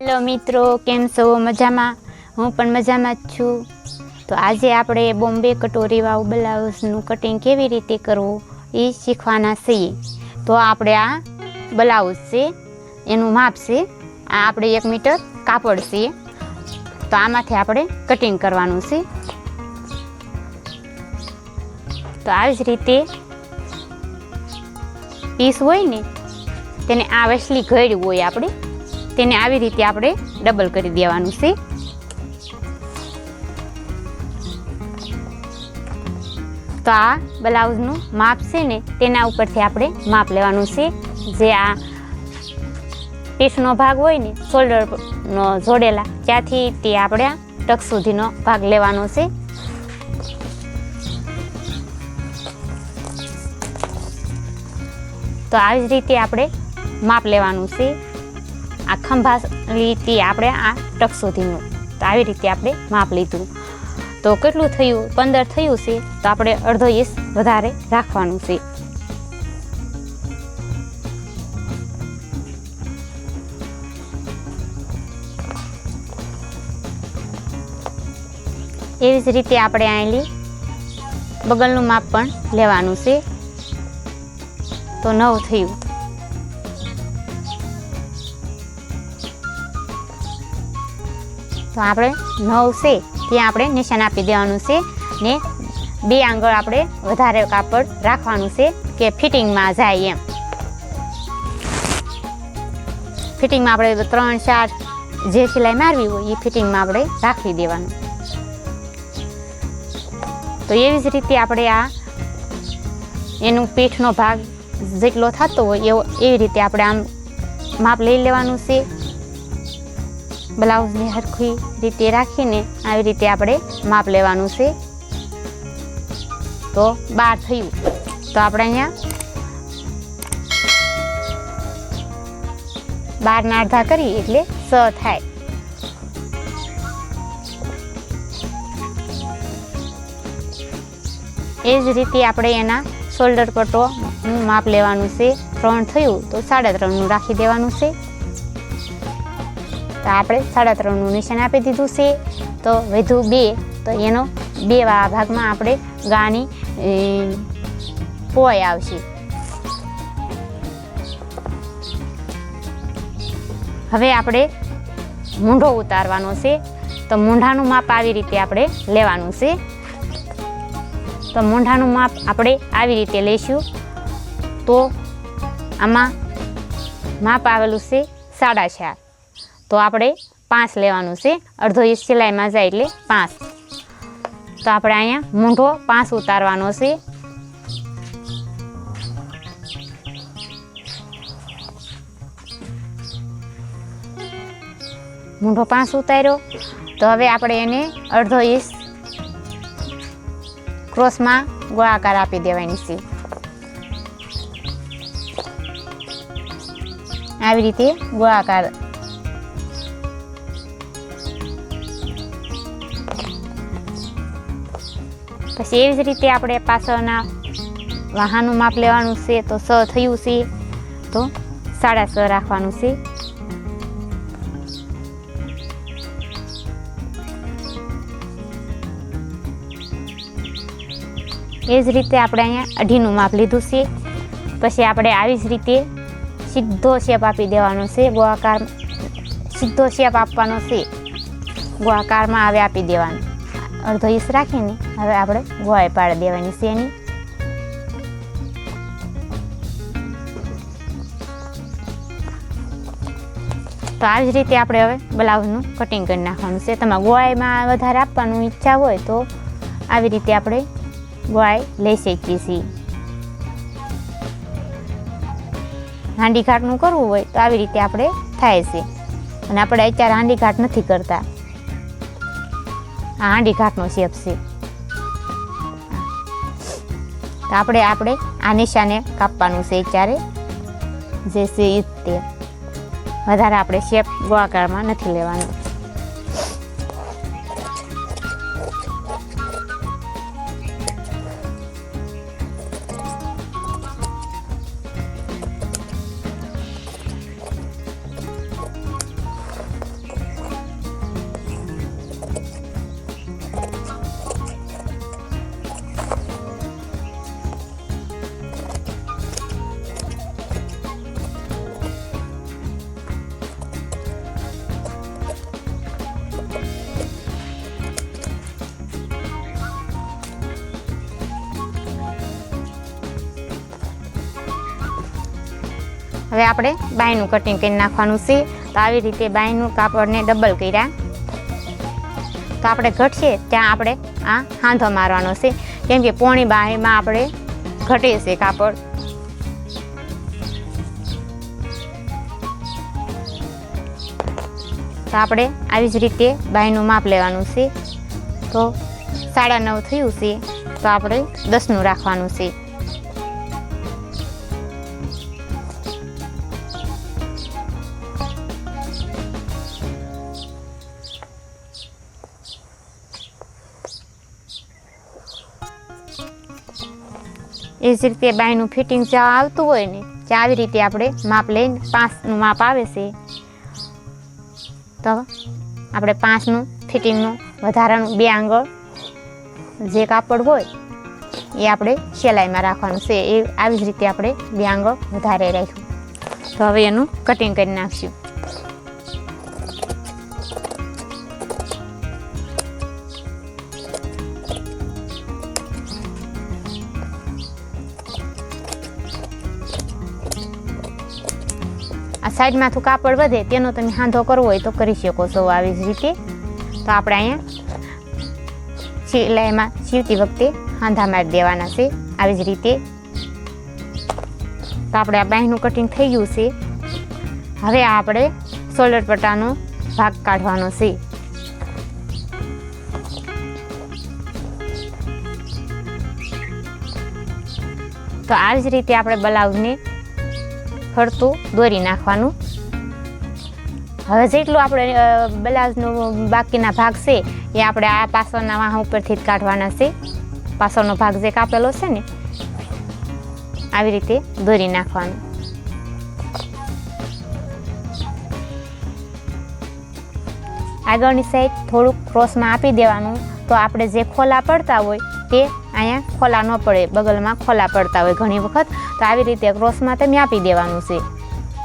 Hello મિત્રો, કેમ છો? મજામાં? હું પણ મજામાં જ છું. તો આજે આપણે બોમ્બે કટોરી વાવ બ્લાઉઝનું કટિંગ કેવી રીતે કરવું એ શીખવાના છીએ. તો આપણે આ બ્લાઉઝ છે, એનું માપ છે, આ આપણે એક મીટર કાપડ છે. તો આમાંથી આપણે કટિંગ કરવાનું છે. તો આવી જ રીતે પીસ હોય ને, તેને આ વસલી ઘડ હોય આપણે. તેને આવી રીતે આપણે ડબલ કરી દેવાનું છે. તો આ બ્લાઉઝનું માપ છે ને, તેના ઉપરથી આપણે માપ લેવાનું છે. જે આ પીસનો ભાગ હોય ને શોલ્ડરનો જોડેલા, ત્યાંથી તે આપણે ટક સુધીનો ભાગ લેવાનો છે. તો આવી જ રીતે આપણે માપ લેવાનું છે. આ ખંભા લીધી આપણે આ ટક સુધીનું. તો આવી રીતે આપણે માપ લીધું. તો કેટલું થયું? પંદર થયું છે. તો આપણે અડધો ઇંચ વધારે રાખવાનું છે. એવી જ રીતે આપણે આવેલી બગલનું માપ પણ લેવાનું છે. તો નવ થયું. તો આપણે નવ છે, ત્યાં આપણે નિશાન આપી દેવાનું છે ને બે આંગળ આપણે વધારે કાપડ રાખવાનું છે કે ફિટિંગમાં જાય એમ. ફિટિંગમાં આપણે ત્રણ ચાર જે સિલાઈ મારવી હોય એ ફિટિંગમાં આપણે રાખી દેવાનું. તો એવી જ રીતે આપણે આ એનું પીઠનો ભાગ જેટલો થતો હોય એવો એવી રીતે આપણે આમ માપ લઈ લેવાનું છે. બ્લાઉઝને સરખી રીતે રાખીને આવી રીતે આપણે માપ લેવાનું છે. તો બાર થયું. તો આપણે અહીંયા બારના અડધા કરી એટલે સ થાય. એ જ રીતે આપણે એના શોલ્ડર પટ્ટોનું માપ લેવાનું છે. ત્રણ થયું તો સાડા ત્રણનું રાખી દેવાનું છે. તો આપણે સાડા ત્રણનું નિશાન આપી દીધું છે. તો વધુ બે, તો એનો બે ભાગમાં આપણે ગાની પોય આવશે. હવે આપણે મૂંઢો ઉતારવાનો છે. તો મૂંઢાનું માપ આવી રીતે આપણે લેવાનું છે. તો મૂંઢાનું માપ આપણે આવી રીતે લઈશું તો આમાં માપ આવેલું છે સાડા ચાર. તો આપણે પાંચ લેવાનું છે. અડધો ઇંચ સિલાઈમાં જાય એટલે પાંચ. તો આપણે અહીંયા મૂંઢો પાંચ ઉતારવાનો છે. મૂંઢો પાંચ ઉતાર્યો. તો હવે આપણે એને અડધો ઇંચ ક્રોસમાં ગોળાકાર આપી દેવાની છે. આવી રીતે ગોળાકાર પછી એવી જ રીતે આપણે પાછળના વાહનનું માપ લેવાનું છે તો સ થયું છે. તો સાડા સ રાખવાનું છે. એ જ રીતે આપણે અહીંયા અઢીનું માપ લીધું છે. પછી આપણે આવી જ રીતે સીધો શેપ આપી દેવાનો છે. ગોળાકાર સીધો શેપ આપવાનો છે. ગોળાકારમાં હવે આપી દેવાનું. અડધો ઈસ રાખીને હવે આપણે ગોળ પાડી દેવાની એની. તો આવી જ રીતે આપણે હવે બ્લાઉઝનું કટિંગ કરી નાખવાનું છે. તમારે ગોળાઈમાં વધારે આપવાનું ઈચ્છા હોય તો આવી રીતે આપણે ગોળાઈ લઈ શકીએ છીએ. હાંડી ઘાટનું કરવું હોય તો આવી રીતે આપણે થાય છે. અને આપણે અત્યારે હાંડી ઘાટ નથી કરતા. આ હાંડી ઘાટનો શેપ છે. તો આપણે આપણે આ નિશાને કાપવાનું છે ચારે જે છે એ તે. વધારે આપણે શેપ ગોળાકારમાં નથી લેવાનું. હવે આપણે બાયનું કટિંગ કરી નાખવાનું છે. તો આવી રીતે બાયનું કાપડને ડબલ કર્યા. તો આપણે ઘટશે ત્યાં આપણે આ હાંધો મારવાનો છે. કેમ કે પોણી બાયમાં આપણે ઘટે છે કાપડ. તો આપણે આવી જ રીતે બાયનું માપ લેવાનું છે. તો સાડા નવ થયું છે. તો આપણે દસનું રાખવાનું છે. એ જ રીતે બાયનું ફિટિંગ જ્યાં આવતું હોય ને, ત્યાં આવી રીતે આપણે માપ લઈને પાંચનું માપ આવે છે. તો આપણે પાંચનું ફિટિંગનું વધારાનું બે આંગળ જે કાપડ હોય, એ આપણે સિલાઈમાં રાખવાનું છે. એ આવી જ રીતે આપણે બે આંગળ વધારે રાખ્યું. તો હવે એનું કટિંગ કરી નાખશું. સાઈડમાંથી કાપડ વધે, તેનો તમે હાંધો કરવો હોય તો કરી શકો છો આવી જ રીતે. તો આપણે અહીંયા સિલાઈમાં સીવતી વખતે હાંધા મારી દેવાના છે, આવી જ રીતે. તો આપણે આ બાંયનું કટિંગ થઈ ગયું છે. હવે આ આપણે શોલ્ડર પટ્ટાનો ભાગ કાઢવાનો છે. તો આવી જ રીતે આપણે બ્લાઉઝને ફરતું, દોરી નાખવાનું. હવે જેટલું આપણે બ્લાઉઝનો બાકીના ભાગ છે, એ આપણે આ પાછળના વાહ ઉપરથી જ કાઢવાના છે. પાછળનો ભાગ જે કાપેલો છે ને, આવી રીતે દોરી નાખવાનું. આગળની સાઈડ થોડુંક ક્રોસમાં આપી દેવાનું, તો આપણે જે ખોલા પડતા હોય તે અહીંયા ખોલા ન પડે, બગલમાં ખોલા પડતા હોય. ઘણી વખત તો આવી રીતે ક્રોસમાં તમે આપી દેવાનું છે.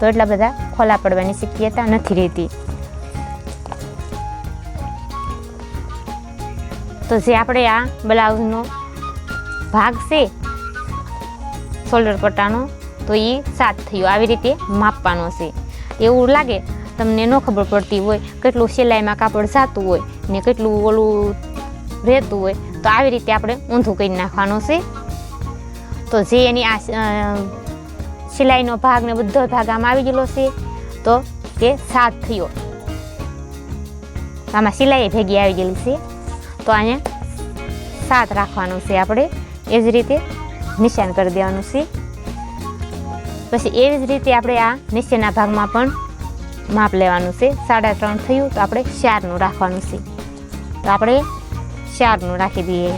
તો એટલા બધા ખોલા પડવાની શક્યતા નથી રહેતી. તો જે આપણે આ બ્લાઉઝનો ભાગ છે શોલ્ડર પટ્ટાનો, તો એ સાત થયો. આવી રીતે માપવાનો છે. એવું લાગે તમને ન ખબર પડતી હોય કેટલું સિલાઈમાં કાપડ જાતું હોય ને કેટલું ઓલું રહેતું હોય. તો આવી રીતે આપણે ઊંધું કરી નાખવાનું છે. તો જે એની આ સિલાઈનો ભાગ ને બધો ભાગ આમાં આવી ગયેલો છે, તો તે સાત થયો. આમાં સિલાઈ ભેગી આવી ગયેલી છે, તો અહીંયા સાત રાખવાનું છે આપણે. એ જ રીતે નિશાન કરી દેવાનું છે. પછી એવી જ રીતે આપણે આ નીચેના ભાગમાં પણ માપ લેવાનું છે. સાડા ત્રણ થયું, તો આપણે ચારનું રાખવાનું છે. તો આપણે ચારનું રાખી દઈએ.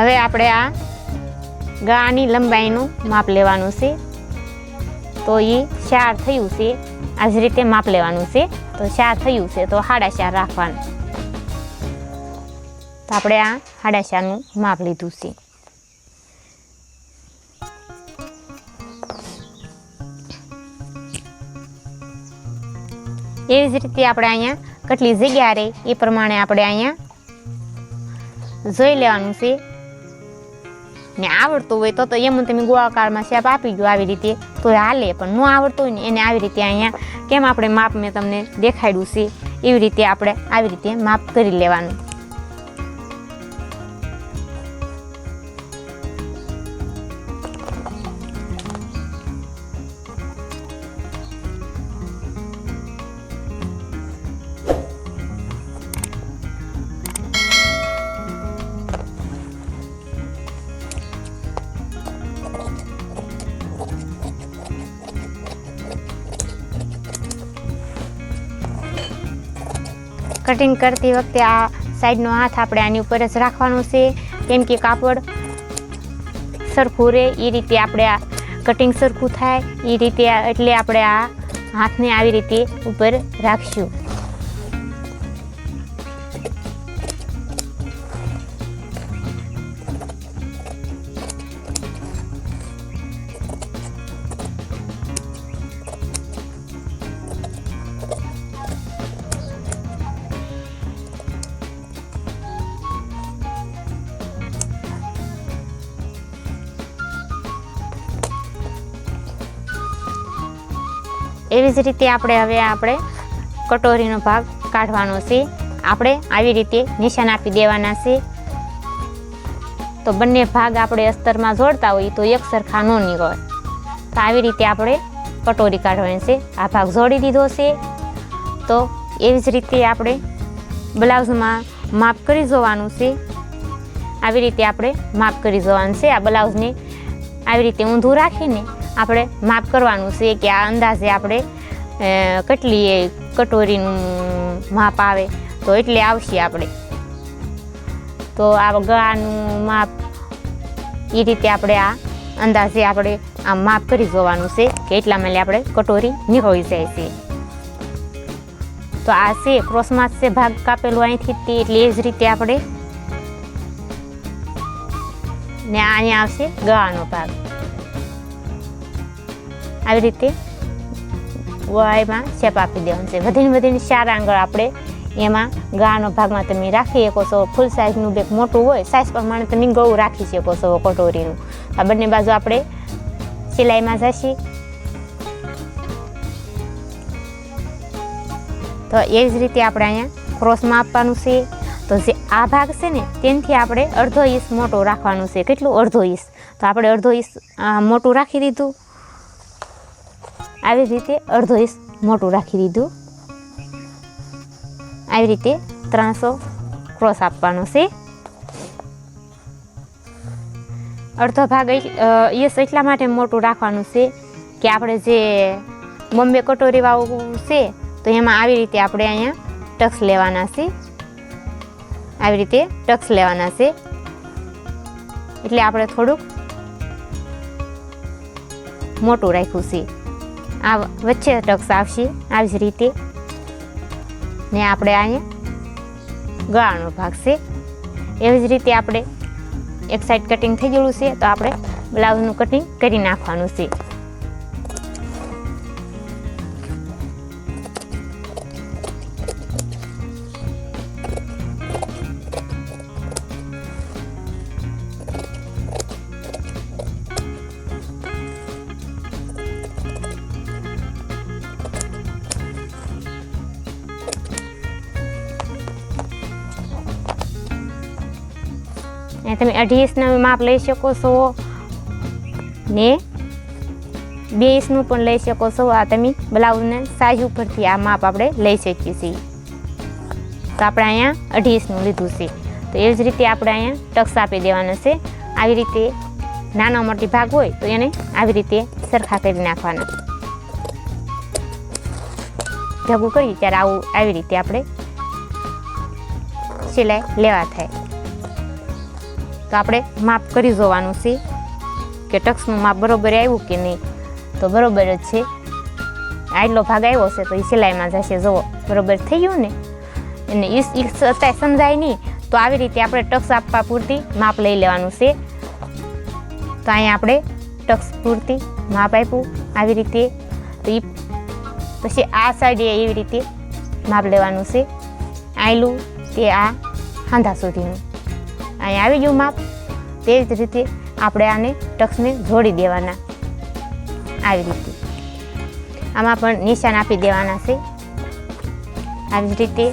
હવે આપણે આ ગાની લંબાઈનું માપ લેવાનું છે. તો એ ચાર થયું છે. આ જ રીતે માપ લેવાનું છે. તો ચાર થયું છે. તો સાડા ચાર રાખવાનું. તો આપણે આ સાડા ચારનું માપ લીધું છે. એવી જ રીતે આપણે અહીંયા કેટલી જગ્યા રહે એ પ્રમાણે આપણે અહીંયા જોઈ લેવાનું છે. ને આવડતું હોય તો તો એમ તમે ગોળાકારમાં શેપ આપી દો આવી રીતે. તો હાલે, પણ ન આવડતું હોય ને એને આવી રીતે અહીંયા કેમ આપણે માપ મેં તમને દેખાડ્યું છે? એવી રીતે આપણે આવી રીતે માપ કરી લેવાનું. કટિંગ કરતી વખતે આ સાઈડનો હાથ આપણે આની ઉપર જ રાખવાનો છે. કેમ કે કાપડ સરખું રહે એ રીતે આપણે આ કટિંગ સરખું થાય એ રીતે એટલે આપણે આ હાથને આવી રીતે ઉપર રાખશું. એવી જ રીતે આપણે હવે આપણે કટોરીનો ભાગ કાઢવાનો છે. આપણે આવી રીતે નિશાન આપી દેવાના છે. તો બંને ભાગ આપણે અસ્તરમાં જોડતા હોઈએ તો એક સરખા ન નીકળે. તો આવી રીતે આપણે કટોરી કાઢવાની છે. આ ભાગ જોડી દીધો છે. તો એવી જ રીતે આપણે બ્લાઉઝમાં માપ કરી જોવાનું છે. આવી રીતે આપણે માપ કરી જોવાનું છે. આ બ્લાઉઝને આવી રીતે ઊંધું રાખીને આપણે માપ કરવાનું છે કે આ અંદાજે આપણે કેટલી કટોરીનું માપ આવે, તો એટલે આવશે આપણે. તો આ ગળાનું માપ એ રીતે આપણે આ અંદાજે આપણે આ માપ કરી જોવાનું છે કે એટલા માટે આપણે કટોરી નીકળી જાય છે. તો આ છે, ક્રોસમાં છે, ભાગ કાપેલો અહીંથી તે, એટલે એ જ રીતે આપણે, ને અહીંયા આવશે ગળાનો ભાગ. આવી રીતે ગળામાં શેપ આપી દેવાનું છે. વધીને વધીને ચાર આંગળ આપણે એમાં ગાનો ભાગમાં તમે રાખી શકો છો. ફૂલ સાઇઝનું બેગ મોટું હોય સાઇઝ પ્રમાણે તમે ગળું રાખી શકો છો કટોરીનું. આ બંને બાજુ આપણે સિલાઈમાં જશી. તો એ જ રીતે આપણે અહીંયા ક્રોસમાં આપવાનું છે. તો જે આ ભાગ છે ને, તેનાથી આપણે અડધો ઇંચ મોટો રાખવાનું છે. કેટલું? અડધો ઇંચ તો આપણે અડધો ઇંચ મોટું રાખી દીધું. આવી રીતે અડધો ઇંચ મોટું રાખી દીધું. આવી રીતે ત્રણસો ક્રોસ આપવાનો છે. અડધો ભાગ યસ, એટલા માટે મોટું રાખવાનું છે કે આપણે જે બોમ્બે કટોરી વાળું છે, તો એમાં આવી રીતે આપણે અહીંયા ટક્સ લેવાના છે. આવી રીતે ટક્સ લેવાના છે. એટલે આપણે થોડુંક મોટું રાખ્યું છે. આ વચ્ચે ટક્સ આવશે આવી જ રીતે. ને આપણે અહીંયા ગળાનો ભાગ છે. એવી જ રીતે આપણે એક સાઈડ કટિંગ થઈ ગયેલું છે. તો આપણે બ્લાઉઝનું કટિંગ કરી નાખવાનું છે. અને તમે અઢીસનું માપ લઈ શકો છો. ને બે ઇંચનું પણ લઈ શકો છો. આ તમે બ્લાઉઝને સાઈઝ ઉપરથી આ માપ આપણે લઈ શકીએ છીએ. તો આપણે અહીંયા અઢી ઇંચનું લીધું છે. તો એ જ રીતે આપણે અહીંયા ટક્સ આપી દેવાનો છે. આવી રીતે નાનો મોટી ભાગ હોય તો એને આવી રીતે સરખા કરી નાખવાના. ભેગું કરી ત્યારે આવું આવી રીતે આપણે સિલાઈ લેવા થાય. તો આપણે માપ કરી જોવાનું છે કે ટક્સનું માપ બરાબર આવ્યું કે નહીં? તો બરોબર જ છે. આટલો ભાગ આવ્યો છે તો એ સિલાઈમાં જશે. જુઓ, બરોબર થઈ ગયું ને? અને એ અત્યારે સમજાય નહીં. તો આવી રીતે આપણે ટક્સ આપવા પૂરતી માપ લઈ લેવાનું છે. તો અહીંયા આપણે ટક્સ પૂરતી માપ આપ્યું આવી રીતે. તો એ પછી આ સાઈડે એવી રીતે માપ લેવાનું છે. આયલું તે આ હાંધા સુધીનું. અહીંયા આવી ગયું માપ. તે જ રીતે આપણે આને ટક્સને જોડી દેવાના. આવી રીતે. આમાં પણ નિશાન આપી દેવાના છે. આવી જ રીતે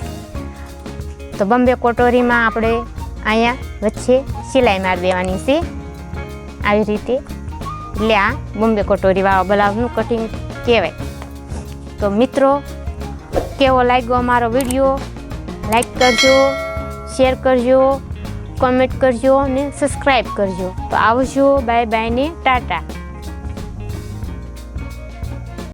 તો બોમ્બે કોટોરીમાં આપણે અહીંયા વચ્ચે સિલાઈ મારી દેવાની છે. આવી રીતે. એટલે આ બોમ્બે કોટોરીવાળા બ્લાઉઝનું કટિંગ કહેવાય. તો મિત્રો, કેવો લાગ્યો અમારો વીડિયો? લાઈક કરજો શેર કરજો. કોમેન્ટ કરજો અને સબસ્ક્રાઈબ કરજો. તો આવજો. બાય બાય ને ટાટા.